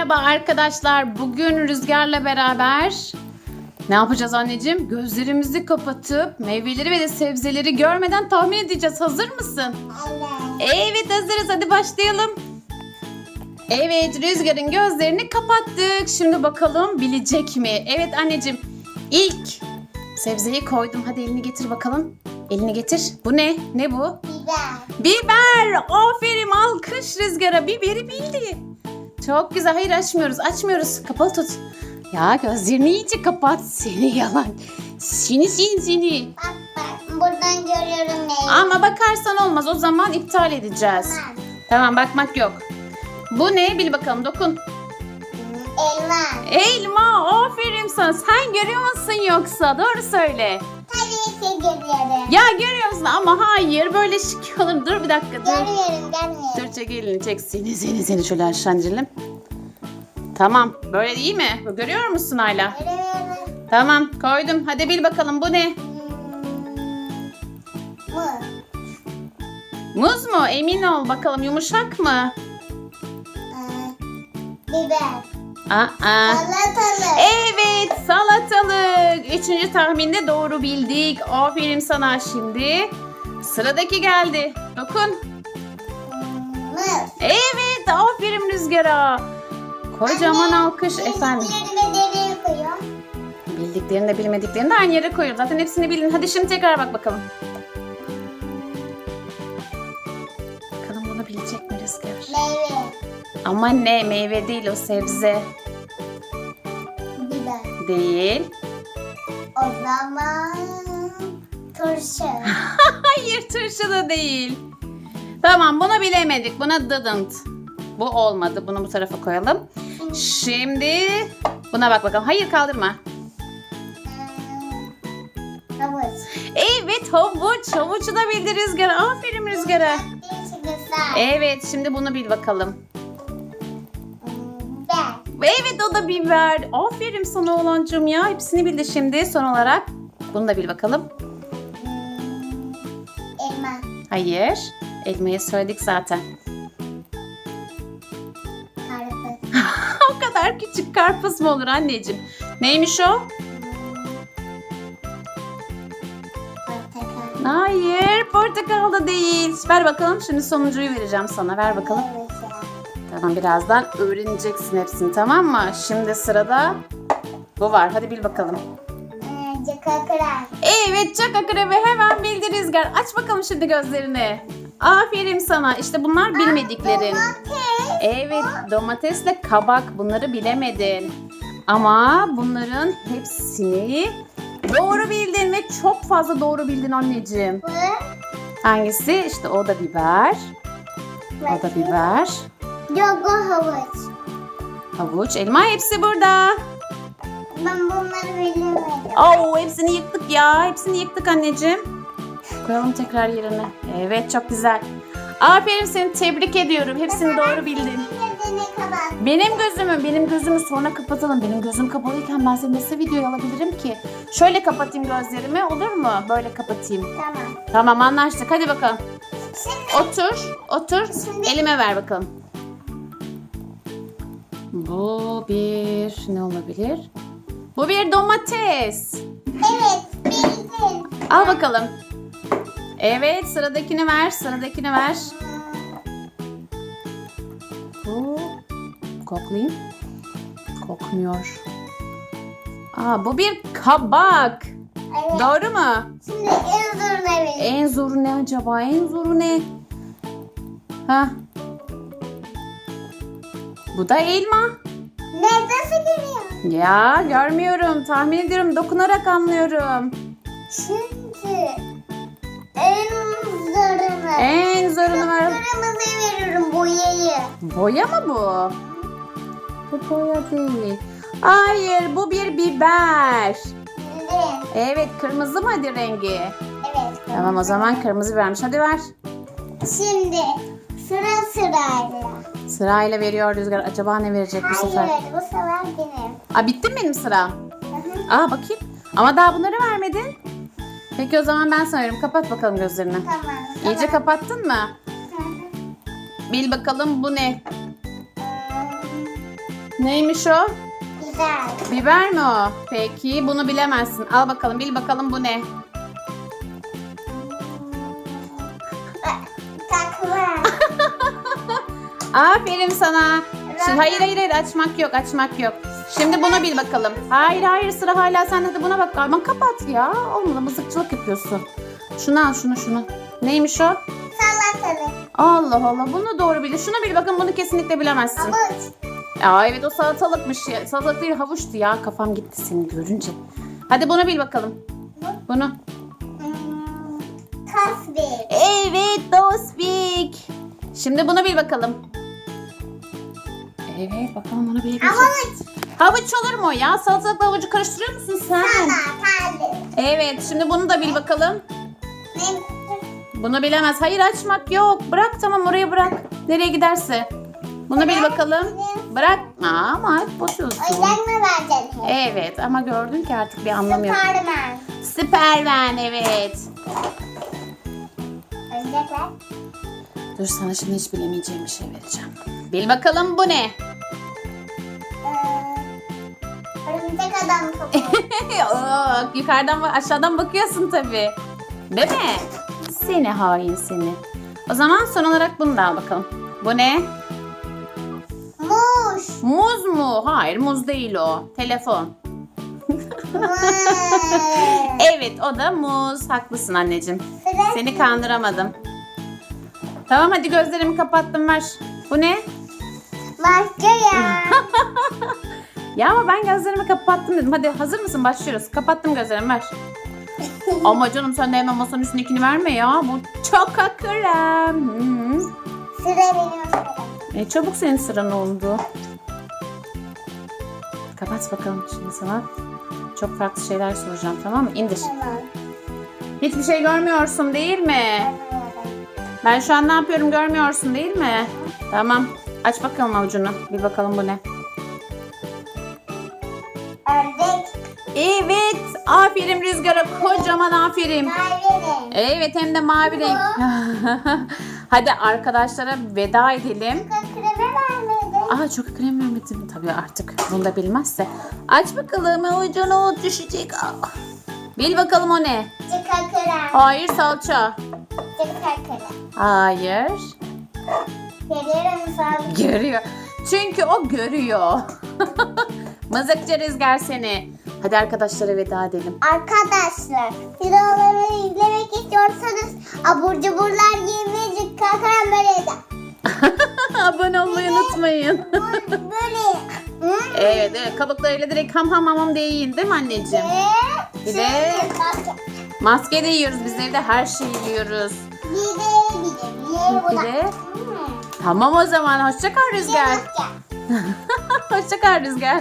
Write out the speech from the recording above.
Merhaba arkadaşlar. Bugün Rüzgar'la beraber ne yapacağız anneciğim? Gözlerimizi kapatıp meyveleri ve de sebzeleri görmeden tahmin edeceğiz. Hazır mısın? Evet. Evet hazırız. Hadi başlayalım. Evet Rüzgar'ın gözlerini kapattık. Şimdi bakalım bilecek mi? Evet anneciğim. İlk sebzeyi koydum. Hadi elini getir bakalım. Elini getir. Bu ne? Ne bu? Biber. Biber. Aferin alkış Rüzgar'a. Biberi bildi. Çok güzel. Hayır açmıyoruz. Açmıyoruz. Kapalı tut. Ya gözlerini iyice kapat. Seni yalan. Seni seni seni. Bak bak buradan görüyorum neyi. Ama bakarsan olmaz. O zaman iptal edeceğiz. Tamam. Tamam bakmak yok. Bu ne? Bil bakalım dokun. Elma. Elma. Aferin sana. Sen görüyor musun yoksa? Doğru söyle. Tabii ki görüyorum. Ya görüyor musun? Ama hayır. Böyle şık olur. Dur bir dakika dur. Görüyorum görmüyorum. Dur çek elini çek. Seni seni seni şöyle aşağı indirelim. Tamam. Böyle iyi mi? Görüyor musun hala? Görüyorum. Tamam koydum. Hadi bil bakalım bu ne? Muz. Muz mu? Emin ol bakalım yumuşak mı? Biber. Aa. Salatalık. Evet salatalık. Üçüncü tahminde doğru bildik. Aferin sana şimdi. Sıradaki geldi. Dokun. Muz. Evet aferin Rüzgar'a. Kocaman alkış efendim. Nereye koyuyorum? Bildiklerini de bilmediklerini de aynı yere koyuyorum. Zaten hepsini bildin. Hadi şimdi tekrar bak bakalım. Bakalım bunu bilecek mi Rüzgar? Meyve. Ama ne meyve değil o sebze Biber. değil. O zaman turşu. Hayır turşu da değil. Tamam bunu bilemedik. Buna didn't. Bu olmadı. Bunu bu tarafa koyalım. Şimdi buna bak bakalım. Hayır kaldırma. Ee, Havuç. Evet havuç. Havucu da bildi Rüzgar. Aferin Rüzgar'a. Evet şimdi bunu bil bakalım. Biber. Evet o da biber. Aferin sana oğlancığım ya. Hepsini bildi şimdi. Son olarak bunu da bil bakalım. Hmm, Elma. Hayır. Elmayı söyledik zaten. Karpuz mu olur anneciğim? Neymiş o? Portakal. Hayır. Portakal da değil. Ver bakalım. Şimdi sonuncuyu vereceğim sana. Ver bakalım. Tamam birazdan öğreneceksin hepsini tamam mı? Şimdi sırada bu var. Hadi bil bakalım. Ee, Cakakırar. Evet çok akrebi hemen bildi Rüzgar. Aç bakalım şimdi gözlerini. Aferin sana. İşte bunlar bilmediklerin. Domates. Evet domatesle kabak bunları bilemedin. Ama bunların hepsini doğru bildin ve çok fazla doğru bildin anneciğim. Bu. Hangisi? İşte o da biber. O da biber. Yogo havuç. Havuç, elma hepsi burada. Ben bunları bilemedim. Oo hepsini yıktık ya. Hepsini yıktık anneciğim. Koyalım tekrar yerine. Evet çok güzel. Aferin seni tebrik ediyorum. Hepsini doğru bildin. Kapat. Benim gözümü, benim gözümü sonra kapatalım. Benim gözüm kapalıyken ben seni nasıl videoya alabilirim ki? Şöyle kapatayım gözlerimi olur mu? Böyle kapatayım. Tamam. Tamam anlaştık. Hadi bakalım. Şimdi Otur, otur. Elime ver bakalım. Bu bir ne olabilir? Bu bir domates. evet bildin. Al bakalım. Evet sıradakini ver, sıradakini ver. Bu koklayayım. Kokmuyor. Aa bu bir kabak. Evet. Doğru mu? Şimdi en zoruna verin. En zoru ne acaba? En zoru ne? Ha? Bu da elma. Ne nasıl görüyor? Ya görmüyorum. Tahmin ediyorum. Dokunarak anlıyorum. Şimdi en zorunu. En zorunu ver. Kırmızı veriyorum boyayı. Boya mı bu? Bu boya değil. Hayır bu bir biber. Bildin. Evet kırmızı mı hadi rengi? Evet. Tamam o zaman kırmızı vermiş. Hadi ver. Şimdi sıra sırayla. Sırayla veriyor Rüzgar. Acaba ne verecek bu sefer? Hayır bu sefer benim. Aa bitti mi benim sıram? Hı hı. Aa bakayım. Ama daha bunları vermedin. Peki o zaman ben veririm. Kapat bakalım gözlerini. Tamam. İyice tamam. kapattın mı? Hı. Bil bakalım bu ne? Neymiş o? Güzel. Biber mi o? Peki bunu bilemezsin. Al bakalım bil bakalım bu ne? Aferin sana. Şimdi, hayır hayır hayır açmak yok açmak yok. Şimdi bunu bil bakalım. Hayır hayır sıra hala sende hadi buna bak. Aman kapat ya. Olmadı mızıkçılık yapıyorsun. Şunu al şunu şunu. Neymiş o? Salatalık. Allah Allah bunu doğru bil. Şunu bil bakın bunu kesinlikle bilemezsin. Havuç. Aa evet o salatalıkmış ya. Salatalık değil havuçtu ya. Kafam gitti seni görünce. Hadi bunu bil bakalım. Bunu. Hmm, Tasbih. Evet Dospik. Şimdi bunu bil bakalım. Evet bakalım onu bilebilecek. Havuç. Havuç olur mu ya? Salatalıkla havucu karıştırıyor musun sen? Salatalık. Evet şimdi bunu da bil bakalım. Ne? Bunu bilemez. Hayır açmak yok. Bırak tamam oraya bırak. Nereye giderse. Bunu bil bakalım. Bırak. Aa, ama hep bozuyorsun. Oyuncak mı vereceksin? Evet ama gördün ki artık bir anlamı yok. Süpermen. Süpermen evet. Oyuncak ver. Dur sana şimdi hiç bilemeyeceğim bir şey vereceğim. Bil bakalım bu ne? Örümcek adam. Oo, yukarıdan bak aşağıdan bakıyorsun tabii. Değil mi? Seni hain seni. O zaman son olarak bunu da al bakalım. Bu ne? Muş. Muz mu? Hayır muz değil o. Telefon. Vay. Evet o da muz. Haklısın anneciğim. Sıra Seni kandıramadım. Tamam hadi gözlerimi kapattım ver. Bu ne? başka ya. Ya ama ben gözlerimi kapattım dedim. Hadi hazır mısın? Başlıyoruz. Kapattım gözlerimi ver. Ama canım sen de hemen masanın üstündekini verme ya. Bu çok akırem. Hı. Sıra benim. E, çabuk senin sıran oldu. Kapat bakalım şimdi sana. Çok farklı şeyler soracağım tamam mı? İndir. Tamam. Hiçbir şey görmüyorsun değil mi? Ben şu an ne yapıyorum görmüyorsun değil mi? Tamam. Aç bakalım avucunu. Bir bakalım bu ne? Evet. Aferin Rüzgar'a. Kocaman aferin. Mavi Evet hem de mavi renk. Hadi arkadaşlara veda edelim. Kremi vermedi. Aa çok krem vermedim. Tabii artık bunu da bilmezse. Aç bakalım avucunu düşecek. Bil bakalım o ne? Çıka krem. Hayır salça. Çıka krem. Hayır. Geliyorum sana. Görüyor. Çünkü o görüyor. Mızıkçı Rüzgar seni. Hadi arkadaşlara veda edelim. Arkadaşlar videoları izlemek istiyorsanız abur cuburlar yemeyi çıka krem böyle de. Abone olmayı unutmayın. Böyle. Evet evet kabuklarıyla direkt ham ham ham ham diye yiyin değil mi anneciğim? Bir de- Maske de yiyoruz bizleri de her şeyi yiyoruz. Bir de bir de bir de Bir de-. Tamam o zaman hoşça kal Bir de Rüzgar. maske. hoşça kal Rüzgar.